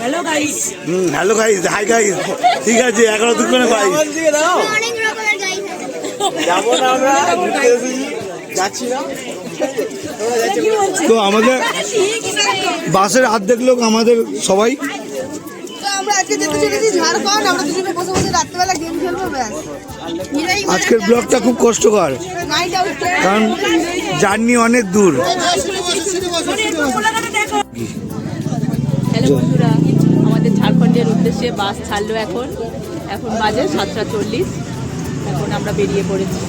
Hello guys hmm hello guys hi guys ঠিক আছে এগারো দুপুরে ভাই অনেক রকমের গাইড আছে যাব। না আমরা ঘুরতে এসেছি। যাচ্ছি না। তো আমাদের বাসের অর্ধেক লোক আমাদের সবাই। তো আমরা আজকে যেতে চলেছি ঝাড়খণ্ড। আমরা দুজনে বসে বসে রাত্রেবেলা গেম খেলব ব্যাস। আজকের ব্লগটা খুব কষ্টকর। কারণ জার্নি অনেক দূর। বন্ধুরা আমাদের ঝাড়খণ্ডের উদ্দেশ্যে বাস ছাড়লো এখন। এখন বাজে সাতটা চল্লিশ। এখন আমরা বেরিয়ে পড়েছি।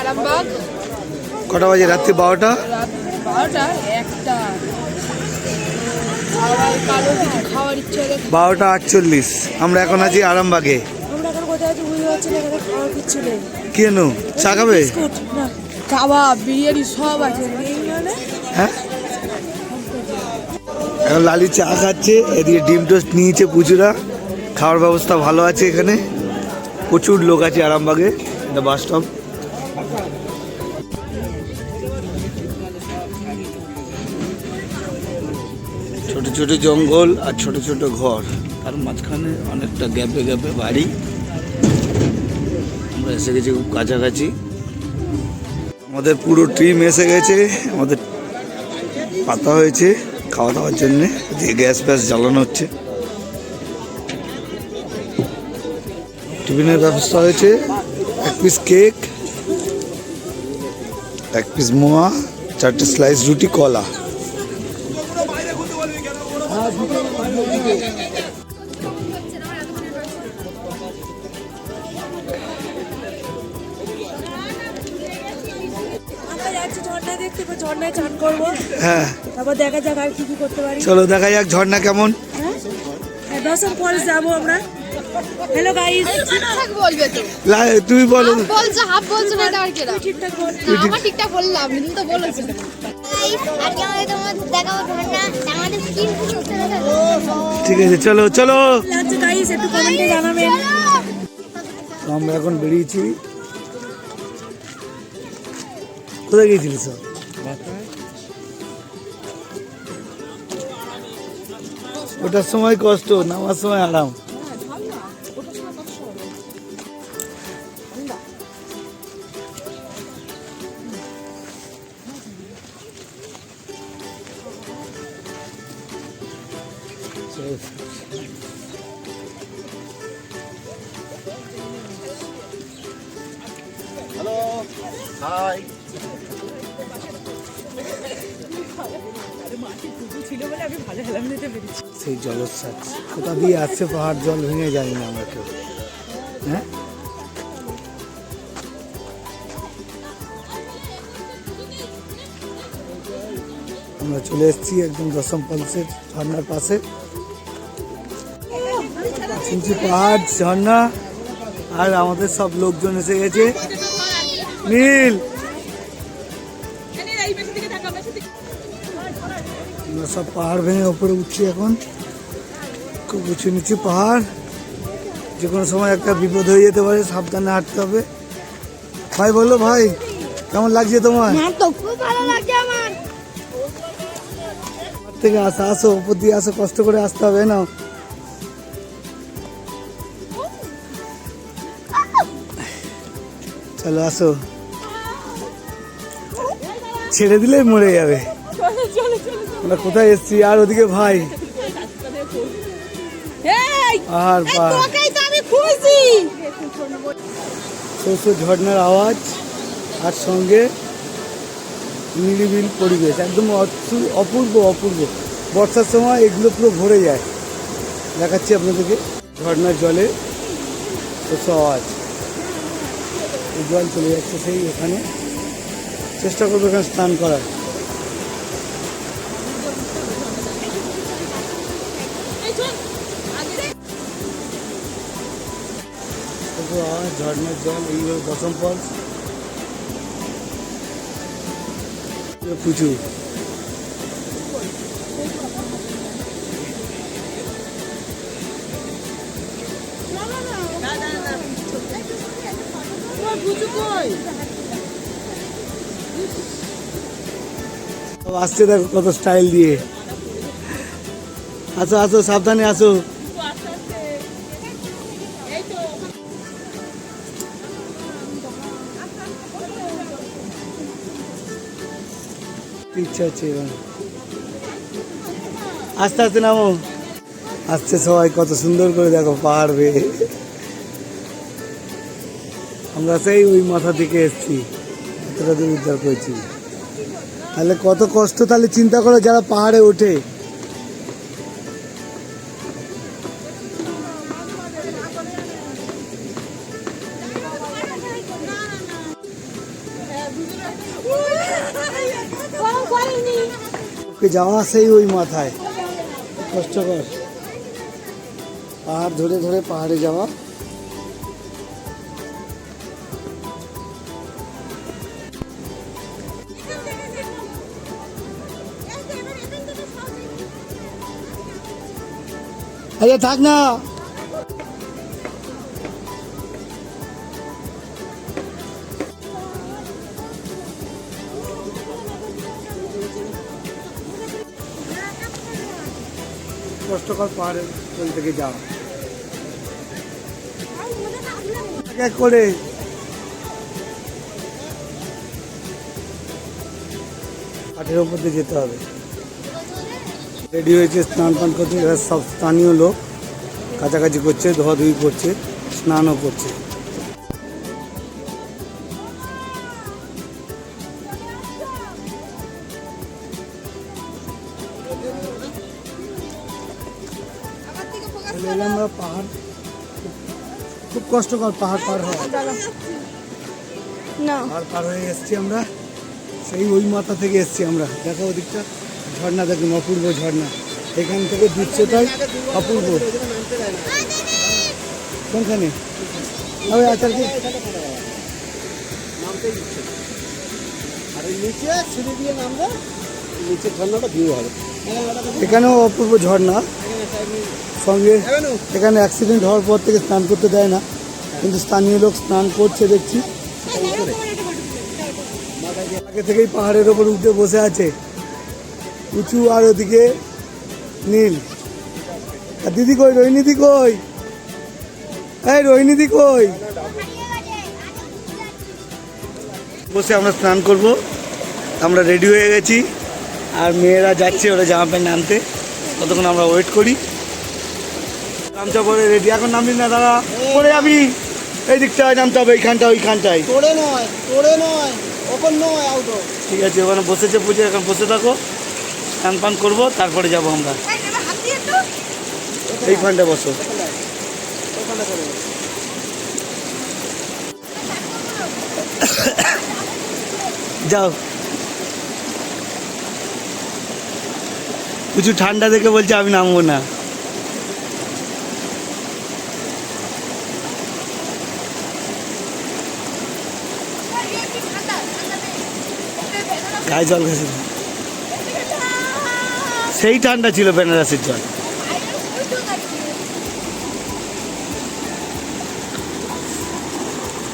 আরামবাগ। কটা বাজে? রাত্রি বারোটা? বারোটা একটা। বারোটা আটচল্লিশ। আমরা এখন আছি আরামবাগে। কেন চা খাবে? কাবাব বিরিয়ানি সব আছে। মানে? হ্যাঁ? এখন লালি চা খাচ্ছে, এদিকে ডিম টোস্ট নিয়েছে পুচুরা খাওয়ার ব্যবস্থা ভালো আছে এখানে। প্রচুর লোক আছে আরামবাগে এটা বাস স্টপ ছোট ছোট জঙ্গল আর ছোট ছোট ঘর। তার মাঝখানে অনেকটা গ্যাপে গ্যাপে বাড়ি। আমরা এসে গেছি খুব কাছাকাছি। আমাদের পুরো টিম এসে গেছে, আমাদের পাতা হয়েছে। খাওয়া দাওয়ার জন্যে দিয়ে গ্যাস ফ্যাস জ্বালানো হচ্ছে। টিফিনের ব্যবস্থা হয়েছে, এক পিস কেক এক পিস মোয়া, চারটে স্লাইস রুটি, কলা। ঝর্ণায় চান করব। হ্যাঁ। তারপর দেখা যাক আর কি কি করতে পারি। চলো দেখা যাক ঝর্ণা কেমন। হ্যাঁ? দশম পরে যাব আমরা। হ্যালো গাইস ঠিকঠাক বলবে তো। লা- তুমি বলো। হাফ বলছো হাফ বলছো না আর কেরা ঠিকঠাক বল। আমার ঠিকঠাক বললাম তুমি তো বলেছ। ঠিক আছে চলো চলো। তো আমরা এখন বেরিয়েছি। কোথায় গিয়েছিলি সব ওটার সময় কষ্ট নামার সময় আরাম। সেই জলোচ্ছ্বাস। কোথা দিয়ে আসছে পাহাড় জল ভেঙে জানি না আমরা কেউ হ্যাঁ? আমরা চলে এসেছি একদম দশম পলসের ঝর্নার পাশে। শুনছি পাহাড়, ঝর্ণা, আর আমাদের সব লোকজন এসে গেছে। নীল! সব পাহাড় ভেঙে ওপরে উঠছি এখন। খুব উঁচু নিচু পাহাড়। যে কোনো সময় একটা বিপদ হয়ে যেতে পারে সাবধানে হাঁটতে হবে। ভাই বলো ভাই কেমন লাগছে তোমার? থেকে আসো আসো উপর দিয়ে আসো কষ্ট করে আসতে হবে না চলো আসো। ছেড়ে দিলেই মরে যাবে। আমরা কোথায় এসছি? আর ওদিকে ভাই। আর শস্য ঝর্ণার আওয়াজ আর সঙ্গে নিরিবিল পরিবেশ একদম অপূ- অপূর্ব অপূর্ব। বর্ষার সময় এগুলো পুরো ভরে যায়। দেখাচ্ছি আপনাদেরকে ঝর্ণার জলে শস্য আওয়াজ। এই জল চলে যাচ্ছে সেই ওখানে চেষ্টা করব এখানে স্নান করার। আওয়াজ ঝর্ণার জল, এইভাবে দশম ফলস প্রচুর। আসছে দেখো কত স্টাইল দিয়ে। আসো আসো, সাবধানে আসো। ইচ্ছা হচ্ছে এবার। আস্তে আস্তে নামো। আসছে সবাই কত সুন্দর করে দেখো পাহাড় বেয়ে। আমরা সেই ওই মাথা থেকে এসছি, এতটা দূর উদ্ধার করেছি। তাহলে কত কষ্ট, তাহলে চিন্তা করো যারা পাহাড়ে ওঠে। যাওয়া সেই ওই মাথায়। কষ্টকর। পাহাড় ধরে ধরে পাহাড়ে যাওয়া। আরে থাক না। কষ্টকর পাহাড়ের থেকে যাওয়া করে। কাঠের ওপর দিয়ে যেতে হবে। রেডি হয়েছে, স্নান পান করছে সব স্থানীয় লোক। কাছাকাছি করছে, ধোয়াধুয়ি করছে, স্নানও করছে। চলে এলাম আমরা পাহাড়। খুব কষ্টকর পাহাড় পার হওয়া না। পাহাড় পার হয়ে এসছি আমরা। সেই ওই মাথা থেকে এসছি আমরা। দেখো ওদিকটা ঝর্ণা দেখুন অপূর্ব ঝর্ণা। এখান থেকে দৃশ্যটাই অপূর্ব। কোনখানে? ওই আচার কি? এখানেও অপূর্ব ঝর্ণা। সঙ্গে এখানে অ্যাক্সিডেন্ট হওয়ার পর থেকে স্নান করতে দেয় না। কিন্তু স্থানীয় লোক স্নান করছে, দেখছি। আগে থেকেই পাহাড়ের ওপর উঠে বসে আছে। উঁচু আর ওদিকে নীল। আর দিদি কই? রোহিণীদি কই? এই রোহিণীদি কই? বসে আমরা স্নান করব। আমরা রেডি হয়ে গেছি। আর মেয়েরা যাচ্ছে, ওরা জামা প্যান্ট আনতে। ততক্ষণ আমরা ওয়েট করি। গামছা পরে রেডি এখন নামবি না দাদা? পরে যাবি। এই দিকটায় নামতে হবে এইখানটা ওইখানটায়। তোড়ে নয় তোড়ে নয় নয় আউটো ঠিক আছে ওখানে বসেছে পুজো এখন বসে থাকো। স্নান পান করব তারপরে যাব আমরা। এইখানটা বসো। যাও। কিছু ঠান্ডা দেখে বলছে আমি নামবো না। গায়ে জল দাও। সেই ঠান্ডা ছিল বেনারসের জল।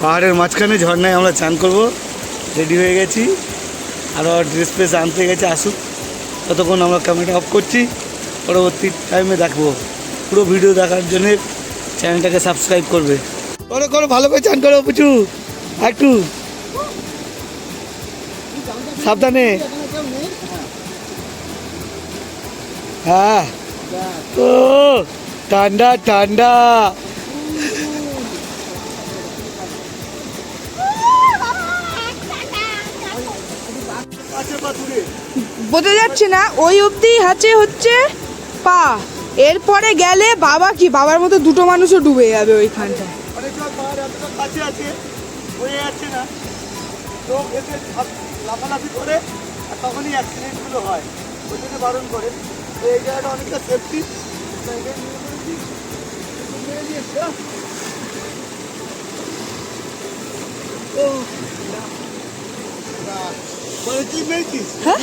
পাহাড়ের মাঝখানে ঝর্ণায় আমরা চান করব। রেডি হয়ে গেছি। আরও ড্রেস ফ্রেস আনতে গেছে, আসুক। ততক্ষণ আমরা ক্যামেরা অফ করছি। পরবর্তী টাইমে দেখব। পুরো ভিডিও দেখার জন্যে চ্যানেলটাকে সাবস্ক্রাইব করবে। করো করো ভালো করে চান করো পুচু। একটু সাবধানে। হ্যাঁ। ও ঠান্ডা ঠান্ডা। বোঝা যাচ্ছে না, ওই অবধি আছে হচ্ছে পা। এরপরে গেলে বাবা কি? বাবার মতো দুটো মানুষও ডুবে যাবে ওইখানটায়। লাফালাফি করে, আর তখনই অ্যাক্সিডেন্টগুলো হয়। ওই জন্য বারণ করে। এই জায়গাটা অনেকটা সেফটি মেরেছিস হ্যাঁ?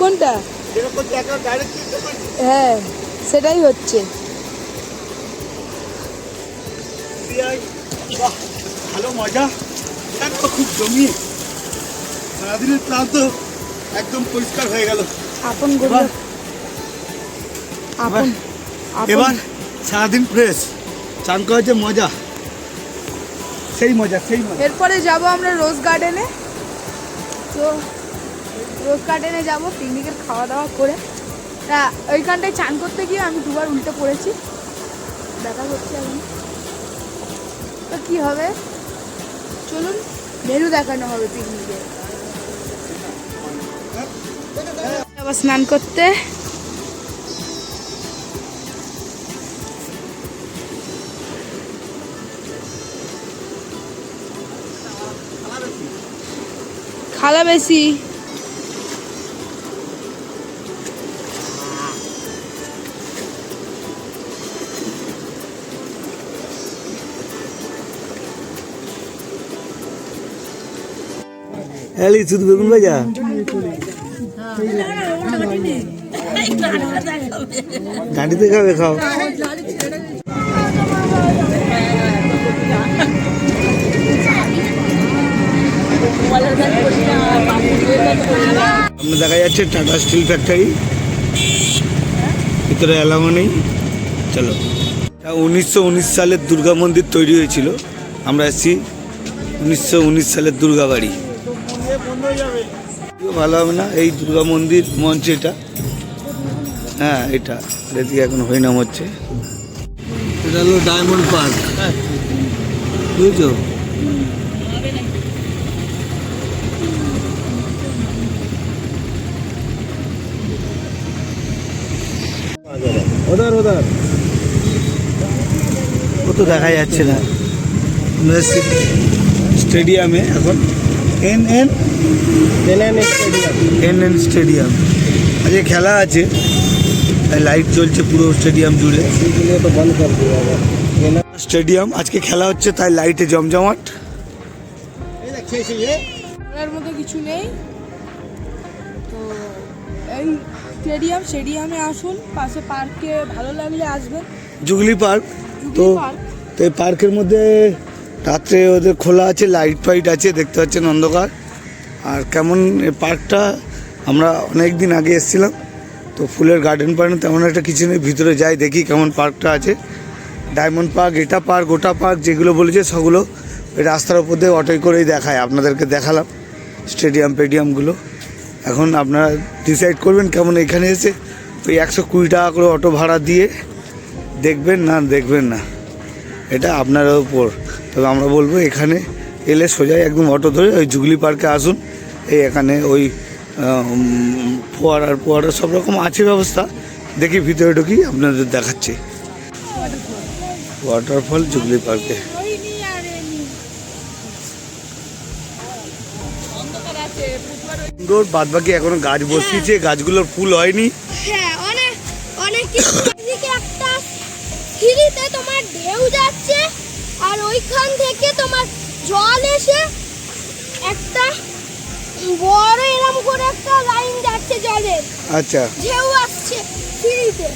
কোনটা? হ্যাঁ সেটাই হচ্ছে। ভালো মজা। খুব জমিয়ে সারাদিনের ক্লান্ত একদম পরিষ্কার হয়ে গেল। আপন আপন এবার? সারাদিন ফ্রেশ চান করা যে মজা সেই মজা সেই মজা। এরপরে যাব আমরা রোজ গার্ডেনে তো রোজ গার্ডেনে যাব পিকনিকের খাওয়া দাওয়া করে। তা ওইখানটায় চান করতে গিয়ে আমি দুবার উল্টে পড়েছি। দেখা করছি আমি তো কী হবে? চলুন মেনু দেখানো হবে পিকনিকে আবার স্নান করতে। খালা বেশি হ্যালি শুধু বেগুন ভাজা। গাড়িতে খাবে খাও। সামনে দেখা যাচ্ছে টাটা স্টিল ফ্যাক্টরি। ভিতরে অ্যালামো নেই। চলো। উনিশশো উনিশ সালের দুর্গা মন্দির তৈরি হয়েছিল। আমরা এসেছি উনিশশো উনিশ সালের দুর্গা বাড়ি। ভালো হবে না, এই দুর্গা মন্দির মঞ্চ এটা। হ্যাঁ এটা। এদিকে এখন হরিনাম হচ্ছে। এটা হলো ডায়মন্ড পার্ক। বুঝছ? ওদার ওদার ও তো দেখা যাচ্ছে না। স্টেডিয়ামে এখন। N N? N N stadium. N N stadium. আজকে খেলা আছে। তাই লাইট চলছে পুরো স্টেডিয়াম জুড়ে। তো বন্ধ স্টেডিয়াম আজকে খেলা হচ্ছে তাই লাইটে জমজমাট। দেখছিস মতো কিছু নেই। তো এই স্টেডিয়াম স্টেডিয়ামে আসুন পাশে পার্কে ভালো লাগলে আসবেন। জুগলি পার্ক? তো তো এই পার্কের মধ্যে রাত্রে ওদের খোলা আছে লাইট ফাইট আছে দেখতে পাচ্ছেন অন্ধকার। আর কেমন এই পার্কটা আমরা অনেক দিন আগে এসেছিলাম তো ফুলের গার্ডেন পার্ক তেমন একটা কিছু নেই ভিতরে যাই দেখি কেমন পার্কটা আছে। ডায়মন্ড পার্ক এটা পার্ক ওটা পার্ক যেগুলো বলেছে সেগুলো ওই রাস্তার উপর দিয়ে অটোয় করেই দেখায় আপনাদেরকে দেখালাম স্টেডিয়াম পেডিয়ামগুলো এখন আপনারা ডিসাইড করবেন কেমন এখানে এসে। ওই একশো কুড়ি টাকা করে অটো ভাড়া দিয়ে দেখবেন না দেখবেন না। এটা আপনার উপর। তবে আমরা বলব এখানে এলে সোজাই একদম অটো ধরে ওই জুগলি পার্কে আসুন। এই এখানে ওই ফোয়ারার ফোয়ারা সব রকম আছে ব্যবস্থা। দেখি ভিতরে ঢুকি আপনাদের দেখাচ্ছি। ওয়াটারফল জুগলি পার্কে। সুন্দর বাদ বাকি এখনও গাছ বসিয়েছে গাছগুলোর ফুল হয়নি। হ্যাঁ অনেক অনেক একটা সিঁড়িতে তোমার ঢেউ যাচ্ছে আর ওইখান থেকে তোমার জল এসে একটা বড় এরম করে একটা লাইন যাচ্ছে জলের। আচ্ছা। ঢেউ আসছে সিঁড়িতে।